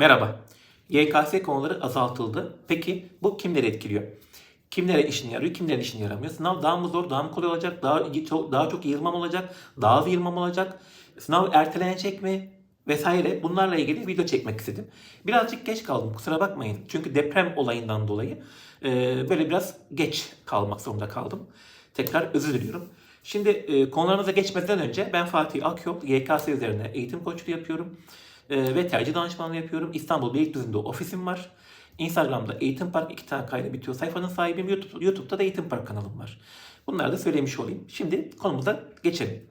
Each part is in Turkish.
Merhaba. YKS konuları azaltıldı. Peki bu kimleri etkiliyor? Kimlere işine yarıyor, kimlerin işine yaramıyor? Sınav daha mı zor, daha mı kolay olacak, daha, çok, daha çok yığılmam olacak, daha az yığılmam olacak? Sınav ertelenecek mi? Vesaire bunlarla ilgili video çekmek istedim. Birazcık geç kaldım kusura bakmayın. Çünkü deprem olayından dolayı e, böyle biraz geç kalmak zorunda kaldım. Tekrar özür diliyorum. Şimdi e, konularımıza geçmeden önce ben Fatih Akyol, YKS üzerine eğitim koçluğu yapıyorum e, ve tercih danışmanlığı yapıyorum. İstanbul Beylikdüzü'nde ofisim var. Instagram'da Eğitim Park iki tane kayda bitiyor. Sayfanın sahibiyim. YouTube, YouTube'da da Eğitim Park kanalım var. Bunları da söylemiş olayım. Şimdi konumuza geçelim.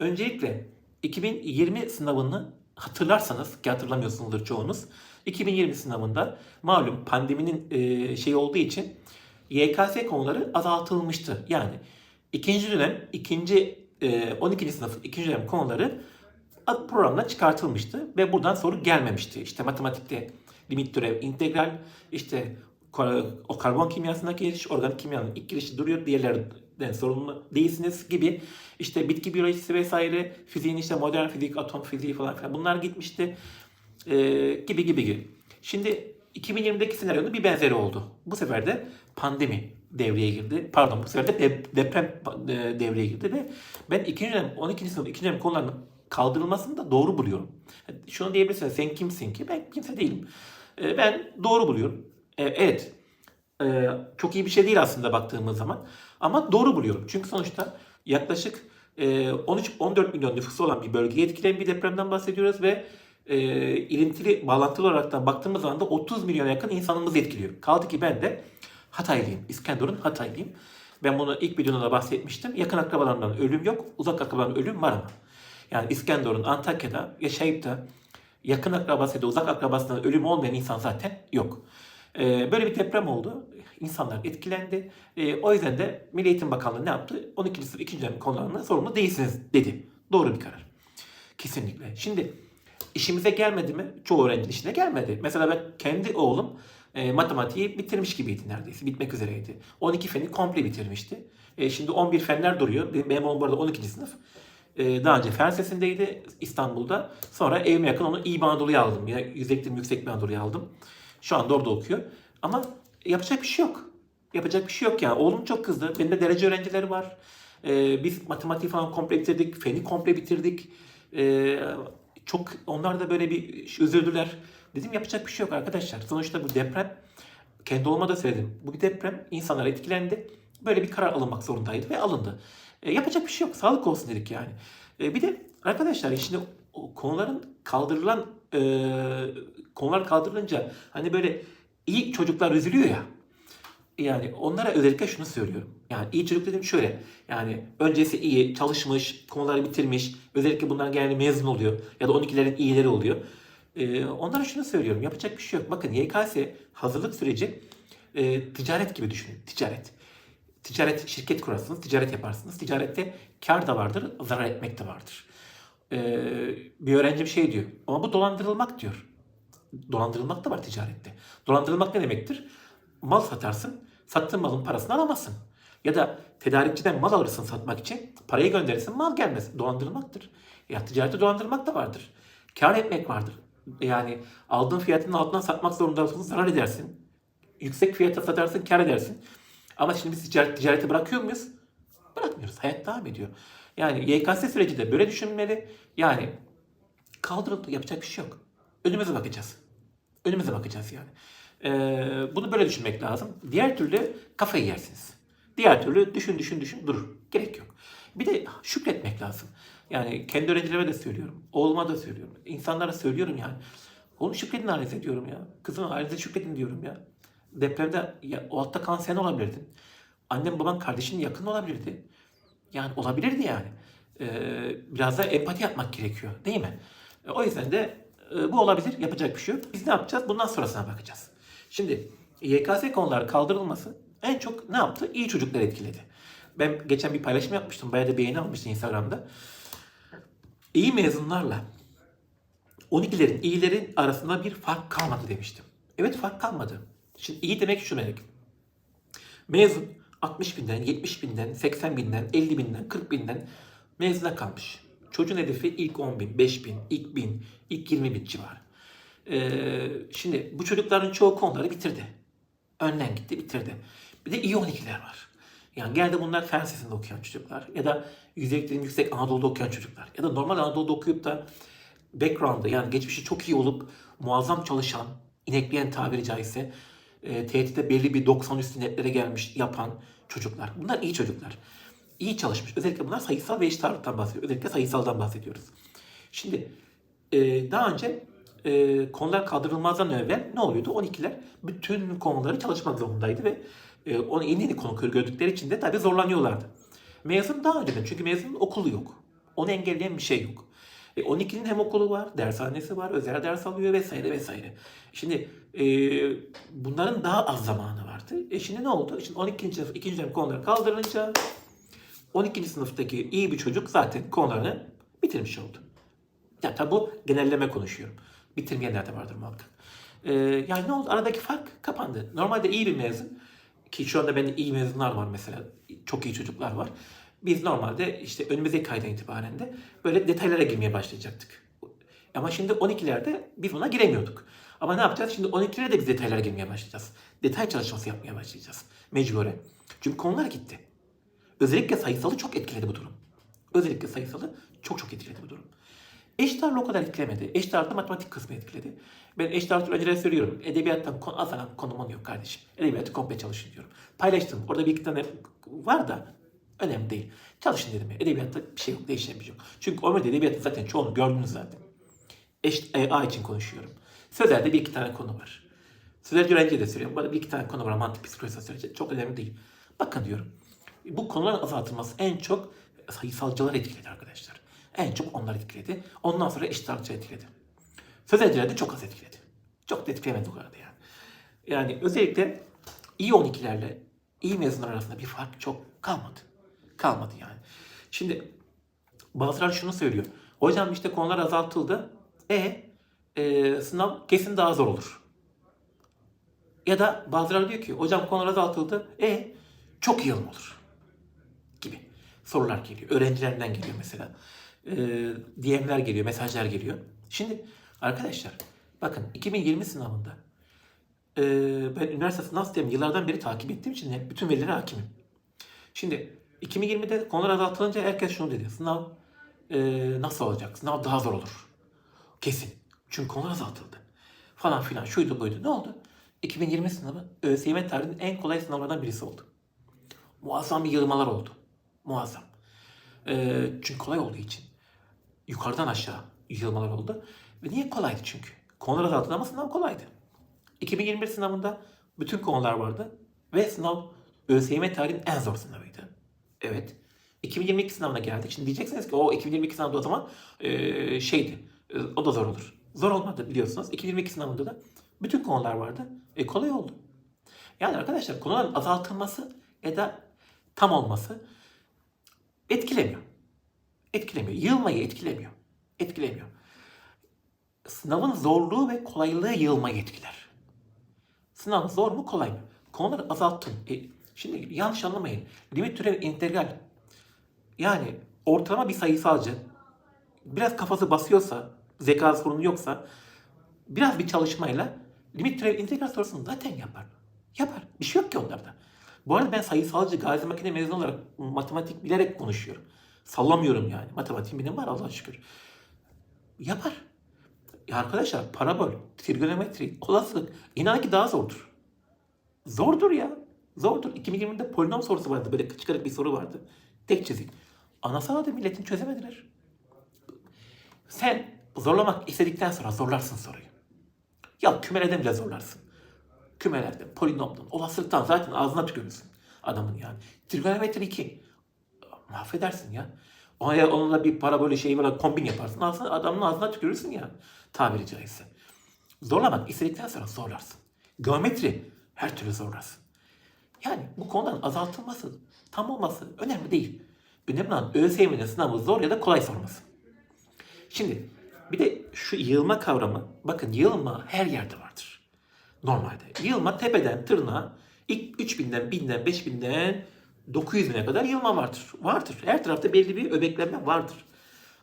Öncelikle 2020 sınavını hatırlarsanız ki hatırlamıyorsunuzdur çoğunuz. 2020 sınavında malum pandeminin e, şey olduğu için YKS konuları azaltılmıştı. Yani ikinci dönem, ikinci e, 12. sınıf ikinci dönem konuları programdan çıkartılmıştı ve buradan soru gelmemişti. İşte matematikte limit türev, integral, işte o karbon kimyasındaki giriş, organik kimyanın ilk girişi duruyor, diğerlerinden sorumlu değilsiniz gibi. İşte bitki biyolojisi vesaire, fiziğin işte modern fizik, atom fiziği falan filan bunlar gitmişti. Ee, gibi gibi gibi. Şimdi 2020'deki senaryonun bir benzeri oldu. Bu sefer de pandemi devreye girdi. Pardon bu sefer de de- deprem devreye girdi ve ben ikinci dönem, 12. sınıf ikinci dönem konularının kaldırılmasını da doğru buluyorum. Şunu diyebilirsiniz sen kimsin ki? Ben kimse değilim. E, Ben doğru buluyorum. E, Evet. E, Çok iyi bir şey değil aslında baktığımız zaman. Ama doğru buluyorum. Çünkü sonuçta yaklaşık e, 13-14 milyon nüfusu olan bir bölgeyi etkileyen bir depremden bahsediyoruz ve e, ilintili, bağlantılı olarak baktığımız zaman da 30 milyona yakın insanımızı etkiliyor. Kaldı ki ben de Hataylıyım. İskenderun Hataylıyım. Ben bunu ilk videoda da bahsetmiştim. Yakın akrabalarımdan ölüm yok. Uzak akrabalarımdan ölüm var ama. Yani İskenderun, Antakya'da yaşayıp da yakın akrabası ya da uzak akrabasından ölüm olmayan insan zaten yok. Ee, böyle bir deprem oldu. İnsanlar etkilendi. Ee, o yüzden de Milli Eğitim Bakanlığı ne yaptı? 12. sınıf 2. dönem konularına sorumlu değilsiniz dedi. Doğru bir karar. Kesinlikle. Şimdi işimize gelmedi mi? Çoğu öğrencinin işine gelmedi. Mesela ben kendi oğlum e, matematiği bitirmiş gibiydi neredeyse. Bitmek üzereydi. 12 feni komple bitirmişti. E, şimdi 11 fenler duruyor. Benim, oğlum bu arada 12. sınıf. E, daha önce fen sesindeydi İstanbul'da. Sonra evime yakın onu İyi Anadolu'ya aldım. Ya, yüksek yüksek Anadolu'ya aldım. Şu anda orada okuyor. Ama yapacak bir şey yok. Yapacak bir şey yok yani. Oğlum çok kızdı. Benim de derece öğrencileri var. E, biz matematiği falan komple bitirdik. Feni komple bitirdik. E, çok onlar da böyle bir üzüldüler. Dedim yapacak bir şey yok arkadaşlar. Sonuçta bu deprem kendi olma da söyledim. Bu bir deprem. insanlar etkilendi. Böyle bir karar alınmak zorundaydı ve alındı. E, yapacak bir şey yok. Sağlık olsun dedik yani. E, bir de arkadaşlar şimdi o konuların kaldırılan e, konular kaldırılınca hani böyle iyi çocuklar üzülüyor ya. Yani onlara özellikle şunu söylüyorum. Yani iyi çocuk dedim şöyle. Yani öncesi iyi, çalışmış, konuları bitirmiş. Özellikle bunlar genelde mezun oluyor. Ya da 12'lerin iyileri oluyor. Ee, onlara şunu söylüyorum. Yapacak bir şey yok. Bakın YKS hazırlık süreci e, ticaret gibi düşünün. Ticaret. Ticaret şirket kurarsınız, ticaret yaparsınız. Ticarette kar da vardır, zarar etmek de vardır. Ee, bir öğrencim şey diyor. Ama bu dolandırılmak diyor. Dolandırılmak da var ticarette. Dolandırılmak ne demektir? Mal satarsın, sattığın malın parasını alamazsın. Ya da tedarikçiden mal alırsın satmak için, parayı gönderirsin, mal gelmez. Dolandırılmaktır. Ya ticarette dolandırılmak da vardır. Kar etmek vardır. Yani aldığın fiyatının altından satmak zorundasın, zarar edersin. Yüksek fiyata satarsın, kar edersin. Ama şimdi biz ticaret, ticareti bırakıyor muyuz? Bırakmıyoruz. Hayat devam ediyor. Yani YKS süreci de böyle düşünmeli. Yani kaldırıldı. Yapacak bir şey yok. Önümüze bakacağız. Önümüze bakacağız yani. Ee, bunu böyle düşünmek lazım. Diğer türlü kafayı yersiniz. Diğer türlü düşün düşün düşün durur. Gerek yok. Bir de şükretmek lazım. Yani kendi öğrencilerime de söylüyorum. Oğluma da söylüyorum. İnsanlara söylüyorum yani. Oğlum şükredin ailenize diyorum ya. Kızım ailenize şükredin diyorum ya. Depremde ya, o altta kalan sen olabilirdin. Annem baban kardeşinin yakın olabilirdi. Yani olabilirdi yani. Ee, biraz da empati yapmak gerekiyor değil mi? E, o yüzden de e, bu olabilir. Yapacak bir şey yok. Biz ne yapacağız? Bundan sonrasına bakacağız. Şimdi YKS konuları kaldırılması en çok ne yaptı? İyi çocukları etkiledi. Ben geçen bir paylaşım yapmıştım. Bayağı da beğeni almıştım Instagram'da. İyi mezunlarla 12'lerin iyilerin arasında bir fark kalmadı demiştim. Evet fark kalmadı. Şimdi iyi demek şu demek. Mezun 60 binden, 70 binden, 80 binden, 50 binden, 40 binden mezuna kalmış. Çocuğun hedefi ilk 10 bin, 5 bin, ilk 1000, ilk 20 bin civarı. Ee, şimdi bu çocukların çoğu konuları bitirdi. Önden gitti bitirdi. Bir de iyi 12'ler var. Yani genelde bunlar fen lisesinde okuyan çocuklar ya da yüzeyliklerin yüksek Anadolu'da okuyan çocuklar ya da normal Anadolu'da okuyup da background'da yani geçmişi çok iyi olup muazzam çalışan, inekleyen tabiri caizse e, TYT'de belli bir 90 üstü netlere gelmiş yapan çocuklar. Bunlar iyi çocuklar. İyi çalışmış. Özellikle bunlar sayısal ve eşit ağırlıktan bahsediyor. Özellikle sayısaldan bahsediyoruz. Şimdi e, daha önce e, konular kaldırılmazdan evvel ne oluyordu? 12'ler bütün konuları çalışmak zorundaydı ve e, onu yeni yeni konu gördükleri için de tabii zorlanıyorlardı. Mezun daha önceden çünkü mezunun okulu yok. Onu engelleyen bir şey yok. E, 12'nin hem okulu var, dershanesi var, özel ders alıyor vesaire vesaire. Şimdi e, bunların daha az zamanı vardı. E şimdi ne oldu? Şimdi 12. sınıf 2. dönem konuları kaldırılınca 12. sınıftaki iyi bir çocuk zaten konularını bitirmiş oldu. Ya tabi bu genelleme konuşuyorum. Bitirmeyenler de vardır muhakkak. Ee, yani ne oldu? Aradaki fark kapandı. Normalde iyi bir mezun ki şu anda bende iyi mezunlar var mesela. Çok iyi çocuklar var. Biz normalde işte önümüzdeki aydan itibaren de böyle detaylara girmeye başlayacaktık. Ama şimdi 12'lerde biz buna giremiyorduk. Ama ne yapacağız? Şimdi 12'lere de biz detaylara girmeye başlayacağız. Detay çalışması yapmaya başlayacağız. Mecburen. Çünkü konular gitti. Özellikle sayısalı çok etkiledi bu durum. Özellikle sayısalı çok çok etkiledi bu durum. Eşit ağırlığı o kadar etkilemedi. Eşit ağırlıkta matematik kısmı etkiledi. Ben eşit ağırlıkta önceden söylüyorum. Edebiyattan konu, azalan konumum yok kardeşim. Edebiyatı komple çalışın diyorum. Paylaştım. Orada bir iki tane var da önemli değil. Çalışın dedim. ya. Edebiyatta bir şey yok. Değişen bir şey yok. Çünkü Ömer'de edebiyatın zaten çoğunu gördünüz zaten. Eşit A için konuşuyorum. Sözelde bir iki tane konu var. Sözelci öğrenciye de söylüyorum. Bana bir iki tane konu var. Mantık, psikoloji, sosyoloji. Çok önemli değil. Bakın diyorum. Bu konuların azaltılması en çok sayısalcılar etkiledi arkadaşlar. En çok onlar etkiledi. Ondan sonra eşit ağırlıkçı etkiledi. Sözelciler de çok az etkiledi. Çok da etkilemedi o kadar yani. Yani özellikle iyi 12'lerle iyi mezunlar arasında bir fark çok kalmadı. Kalmadı yani. Şimdi bazıları şunu söylüyor. Hocam işte konular azaltıldı. E, e sınav kesin daha zor olur. Ya da bazıları diyor ki hocam konular azaltıldı. E çok yılım olur. Gibi sorular geliyor. Öğrencilerimden geliyor mesela. E, DM'ler geliyor, mesajlar geliyor. Şimdi arkadaşlar bakın 2020 sınavında e, ben üniversite sınav sistemini yıllardan beri takip ettiğim için bütün verilere hakimim. Şimdi 2020'de konular azaltılınca herkes şunu dedi. Sınav e, nasıl olacak? Sınav daha zor olur. Kesin. Çünkü konular azaltıldı. Falan filan şuydu buydu. Ne oldu? 2020 sınavı ÖSYM tarihinin en kolay sınavlardan birisi oldu. Muazzam bir yığılmalar oldu. Muazzam. E, çünkü kolay olduğu için. Yukarıdan aşağı yığılmalar oldu. Ve niye kolaydı çünkü? Konular azaltıldı ama sınav kolaydı. 2021 sınavında bütün konular vardı. Ve sınav ÖSYM tarihinin en zor sınavıydı. Evet. 2022 sınavına geldik. Şimdi diyeceksiniz ki o 2022 sınavda o zaman e, şeydi. e, o da zor olur. Zor olmadı biliyorsunuz. 2022 sınavında da bütün konular vardı. E kolay oldu. Yani arkadaşlar konuların azaltılması ya da tam olması etkilemiyor. Etkilemiyor. Yığılmayı etkilemiyor. Etkilemiyor. Sınavın zorluğu ve kolaylığı yığılmayı etkiler. Sınav zor mu kolay mı? Konuları azalttın. E, şimdi yanlış anlamayın. Limit türev integral. Yani ortalama bir sayısalcı biraz kafası basıyorsa, zeka sorunu yoksa biraz bir çalışmayla limit türev integral sorusunu zaten yapar. Yapar. Bir şey yok ki onlarda. Bu arada ben sayısalcı, gazi makine mezunu olarak matematik bilerek konuşuyorum. Sallamıyorum yani. Matematik benim var Allah'a şükür. Yapar. Ya arkadaşlar parabol, trigonometri, olasılık inan ki daha zordur. Zordur ya. Zordur. 2020'de polinom sorusu vardı. Böyle çıkarık bir soru vardı. Tek çizik. Anasal da milletin çözemediler. Sen zorlamak istedikten sonra zorlarsın soruyu. Ya kümeleden bile zorlarsın. Kümelerden, polinomdan, olasılıktan zaten ağzına tükürürsün adamın yani. Trigonometri 2. Mahvedersin ya. Ona onunla bir para böyle şey var kombin yaparsın. Aslında adamın ağzına tükürürsün ya. Tabiri caizse. Zorlamak istedikten sonra zorlarsın. Geometri her türlü zorlarsın. Yani bu konuların azaltılması, tam olması önemli değil. Önemli olan ÖSYM'nin sınavı zor ya da kolay sorması. Şimdi bir de şu yığılma kavramı, bakın yığılma her yerde vardır. Normalde. Yığılma tepeden tırnağa ilk 3000'den, 1000'den, 5000'den 900 bine kadar yığılma vardır. Vardır. Her tarafta belli bir öbeklenme vardır.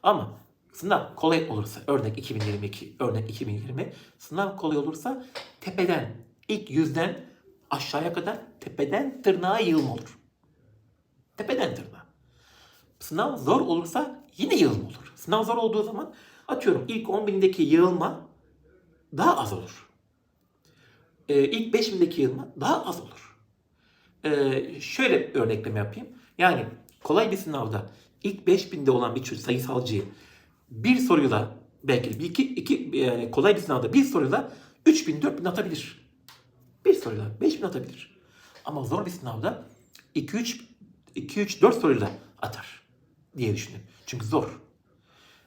Ama Sınav kolay olursa, örnek 2022, örnek 2020, sınav kolay olursa tepeden, ilk yüzden aşağıya kadar tepeden tırnağa yığılma olur. Tepeden tırnağa. Sınav zor olursa yine yığılma olur. Sınav zor olduğu zaman atıyorum ilk 10 bindeki yığılma daha az olur. Ee, ilk 5 bindeki yığılma daha az olur. Ee, şöyle örnekleme yapayım. Yani kolay bir sınavda ilk 5000'de olan bir sayısalcıyı bir soruyla belki bir iki, iki yani kolay bir sınavda bir soruyla 3000 4000 atabilir. Bir soruyla 5000 atabilir. Ama zor bir sınavda 2 3 2 3 4 soruyla atar diye düşünün. Çünkü zor.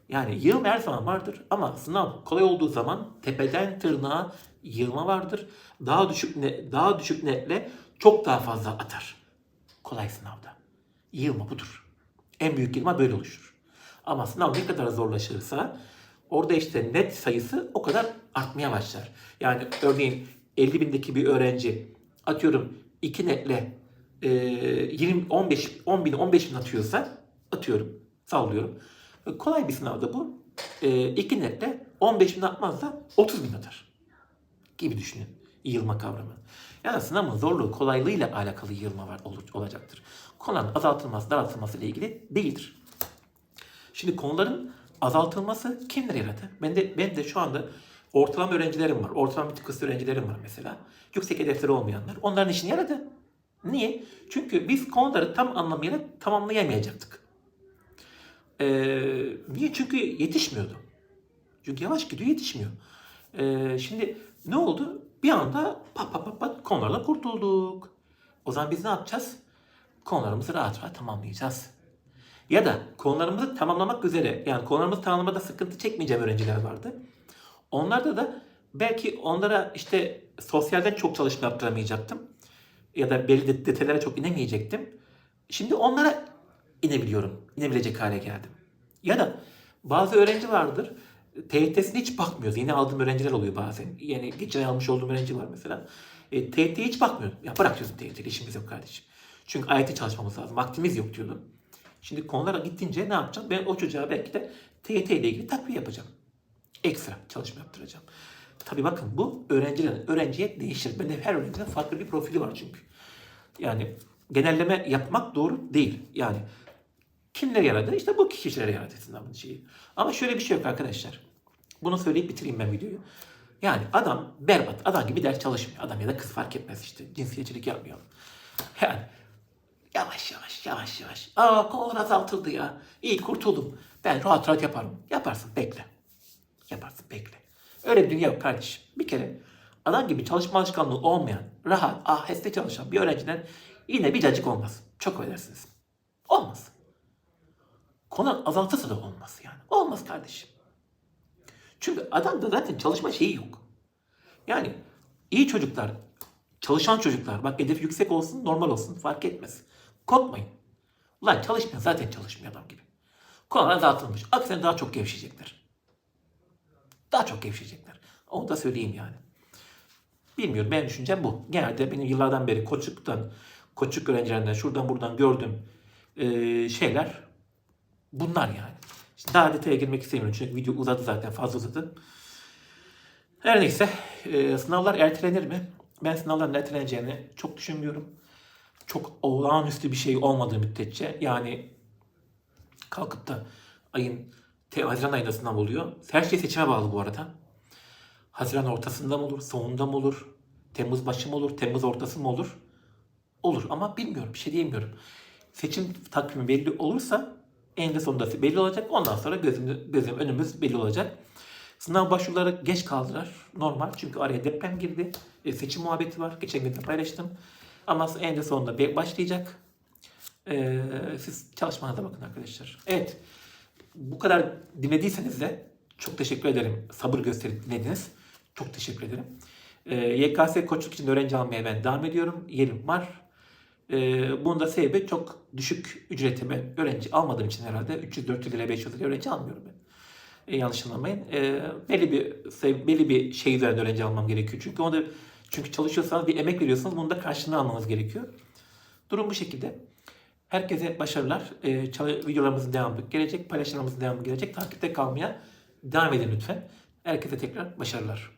Yani yığılma her zaman vardır ama sınav kolay olduğu zaman tepeden tırnağa yığılma vardır. Daha düşük ne, daha düşük netle çok daha fazla atar. Kolay sınavda. Yığılma budur. En büyük yığılma böyle oluşur. Ama sınav ne kadar zorlaşırsa orada işte net sayısı o kadar artmaya başlar. Yani örneğin 50 bindeki bir öğrenci atıyorum 2 netle e, 20 15 10 bin 15 bin atıyorsa atıyorum sallıyorum. E, Kolay bir sınavda bu. 2 netle 15 bin atmaz da 30 bin atar. Gibi düşünün. Yığılma kavramı. Yani sınavın zorluğu kolaylığıyla alakalı yığılma var, olur, olacaktır. Konuların azaltılması, daraltılması ile ilgili değildir. Şimdi konuların azaltılması kimler yaradı? Ben de, ben de şu anda ortalama öğrencilerim var. Ortalama bir tık öğrencilerim var mesela. Yüksek hedefleri olmayanlar. Onların işini yaradı. Niye? Çünkü biz konuları tam anlamıyla tamamlayamayacaktık. Ee, niye? Çünkü yetişmiyordu. Çünkü yavaş gidiyor yetişmiyor. Ee, şimdi ne oldu? Bir anda pat pat pat pat konularla kurtulduk. O zaman biz ne yapacağız? Konularımızı rahat rahat tamamlayacağız. Ya da konularımızı tamamlamak üzere yani konularımızı tamamlamada sıkıntı çekmeyeceğim öğrenciler vardı. Onlarda da belki onlara işte sosyalden çok çalışma yaptıramayacaktım. Ya da belli de- detaylara çok inemeyecektim. Şimdi onlara inebiliyorum. İnebilecek hale geldim. Ya da bazı öğrenci vardır. TYT'sine hiç bakmıyoruz. Yeni aldığım öğrenciler oluyor bazen. Yani geçen ay almış olduğum öğrenci var mesela. E, TYT'ye hiç bakmıyorum. Ya bırak diyorsun TYT'yle işimiz yok kardeşim. Çünkü AYT çalışmamız lazım. Vaktimiz yok diyordum. Şimdi konulara gittince ne yapacağım? Ben o çocuğa belki de TYT ile ilgili takviye yapacağım. Ekstra çalışma yaptıracağım. Tabii bakın bu öğrencilerin öğrenciye değişir. Bende her öğrencinin farklı bir profili var çünkü. Yani genelleme yapmak doğru değil. Yani kimler yaradı? İşte bu kişilere yaradı sınavın şeyi. Ama şöyle bir şey yok arkadaşlar. Bunu söyleyip bitireyim ben videoyu. Yani adam berbat, adam gibi ders çalışmıyor. Adam ya da kız fark etmez işte. Cinsiyetçilik yapmıyor. Yani yavaş yavaş yavaş yavaş. Aa konular azaltıldı ya. İyi kurtuldum. Ben rahat rahat yaparım. Yaparsın bekle. Yaparsın bekle. Öyle bir dünya yok kardeşim. Bir kere adam gibi çalışma alışkanlığı olmayan, rahat, aheste çalışan bir öğrenciden yine bir cacık olmaz. Çok ödersiniz. Olmaz. Konu azaltırsa da olmaz yani. Olmaz kardeşim. Çünkü adamda zaten çalışma şeyi yok. Yani iyi çocuklar, çalışan çocuklar, bak hedef yüksek olsun, normal olsun fark etmez. Korkmayın. Ulan çalışmayan zaten çalışmıyor adam gibi. Konular azaltılmış. Aksine daha çok gevşeyecekler. Daha çok gevşeyecekler. Onu da söyleyeyim yani. Bilmiyorum benim düşüncem bu. Genelde benim yıllardan beri koçluktan, koçluk öğrencilerinden şuradan buradan gördüğüm eee, şeyler bunlar yani. Şimdi daha detaya girmek istemiyorum çünkü video uzadı zaten fazla uzadı. Her neyse eee, sınavlar ertelenir mi? Ben sınavların erteleneceğini çok düşünmüyorum. Çok olağanüstü bir şey olmadığı müddetçe yani kalkıp da ayın Haziran ayında sınav oluyor. Her şey seçime bağlı bu arada. Haziran ortasında mı olur, sonunda mı olur, Temmuz başı mı olur, Temmuz ortası mı olur? Olur ama bilmiyorum, bir şey diyemiyorum. Seçim takvimi belli olursa eninde sonunda belli olacak. Ondan sonra gözüm, gözüm önümüz belli olacak. Sınav başvuruları geç kaldılar. Normal çünkü araya deprem girdi. E, seçim muhabbeti var. Geçen gün de paylaştım. Ama eninde sonunda be- başlayacak. E, siz çalışmanıza bakın arkadaşlar. Evet. Bu kadar dinlediyseniz de çok teşekkür ederim. Sabır gösterip dinlediniz. Çok teşekkür ederim. Ee, YKS koçluk için öğrenci almaya ben devam ediyorum. Yerim var. Ee, bunun da sebebi çok düşük ücrete ben öğrenci almadığım için herhalde 300-400 lira 500 lira öğrenci almıyorum ben. Ee, yanlış anlamayın. Ee, belli bir belli bir şey üzerinde öğrenci almam gerekiyor. Çünkü onu çünkü çalışıyorsanız bir emek veriyorsanız bunu da karşılığını almanız gerekiyor. Durum bu şekilde. Herkese başarılar. Ee, çalı- videolarımızın devamı gelecek. Paylaşımlarımızın devamı gelecek. Takipte kalmaya devam edin lütfen. Herkese tekrar başarılar.